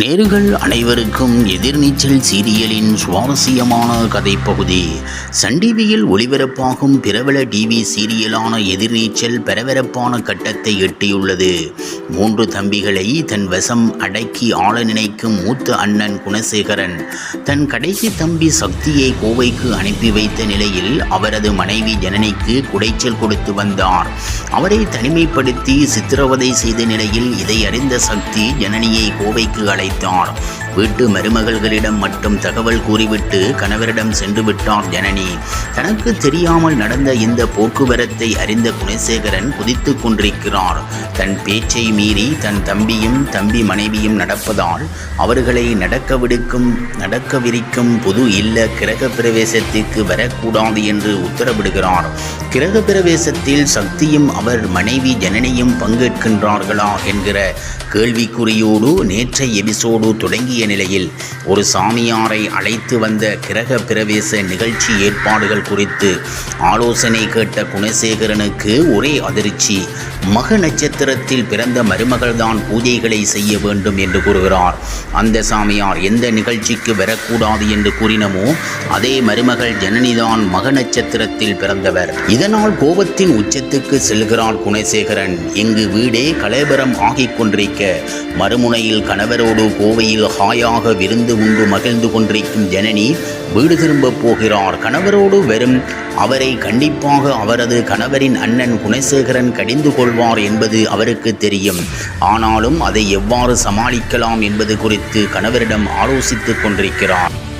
நேர்கள் அனைவருக்கும் எதிர்நீச்சல் சீரியலின் சுவாரஸ்யமான கதைப்பகுதி. சன் டிவியில் ஒளிபரப்பாகும் பிரபல டிவி சீரியலான எதிர்நீச்சல் பரபரப்பான கட்டத்தை எட்டியுள்ளது. மூன்று தம்பிகளை தன் வசம் அடக்கி ஆள நினைக்கும் மூத்த அண்ணன் குணசேகரன் தன் கடைசி தம்பி சக்தியை கோவைக்கு அனுப்பி வைத்த நிலையில் அவரது மனைவி ஜனனிக்கு குடைச்சல் கொடுத்து வந்தார். அவரை தனிமைப்படுத்தி சித்திரவதை செய்த நிலையில் இதை அறிந்த சக்தி ஜனனியை கோவைக்கு அழைத்தார் வீட்டு மருமகள்களிடம் மட்டும் தகவல் கூறிவிட்டு கணவரிடம் சென்று விட்டார் ஜனனி. தனக்கு தெரியாமல் நடந்த இந்த போக்குவரத்தை அறிந்த குணசேகரன் குதித்துக் கொண்டிருக்கிறார். தன் பேச்சை மீறி தன் தம்பியும் தம்பி மனைவியும் நடப்பதால் அவர்களை நடக்க விடுக்கும் நடக்கவிருக்கும் புது இல்ல கிரக பிரவேசத்திற்கு வரக்கூடாது என்று உத்தரவிடுகிறார். கிரக பிரவேசத்தில் சக்தியும் அவர் மனைவி ஜனனியும் பங்கேற்கின்றார்களா என்கிற கேள்விக்குறியோடு நேற்றை எபிசோடு தொடங்கிய நிலையில் ஒரு சாமியாரை அழைத்து வந்த கிரக பிரவேச நிகழ்ச்சி ஏற்பாடுகள் குறித்து ஆலோசனை கேட்ட குணசேகரனுக்கு ஒரே அதிர்ச்சி. மக நட்சத்திரத்தில் பிறந்த மருமகள்தான் பூஜைகளை செய்ய வேண்டும் என்று கூறுகிறார். அந்த சாமியார் எந்த நிகழ்ச்சிக்கு வரக்கூடாது என்று கூறினமோ அதே மருமகள் ஜனனிதான் மக நட்சத்திரத்தில் பிறந்தவர். இதனால் கோபத்தின் உச்சத்துக்கு செல்கிறார் குணசேகரன். இங்கு வீடே கலேபரம் ஆகிக் கொண்டிருக்க மறுமுனையில் கணவரோடு கோவையில் ஹாய் ஹாயாக விருந்து உண்டு மகிழ்ந்து கொண்டிருக்கும் ஜனனி வீடு திரும்ப போகிறார். கணவரோடு வரும். அவரை கண்டிப்பாக அவரது கணவரின் அண்ணன் குணசேகரன் கடிந்து கொள்வார் என்பது அவருக்கு தெரியும். ஆனாலும் அதை எவ்வாறு சமாளிக்கலாம் என்பது குறித்து கணவரிடம் ஆலோசித்துக் கொண்டிருக்கிறார்.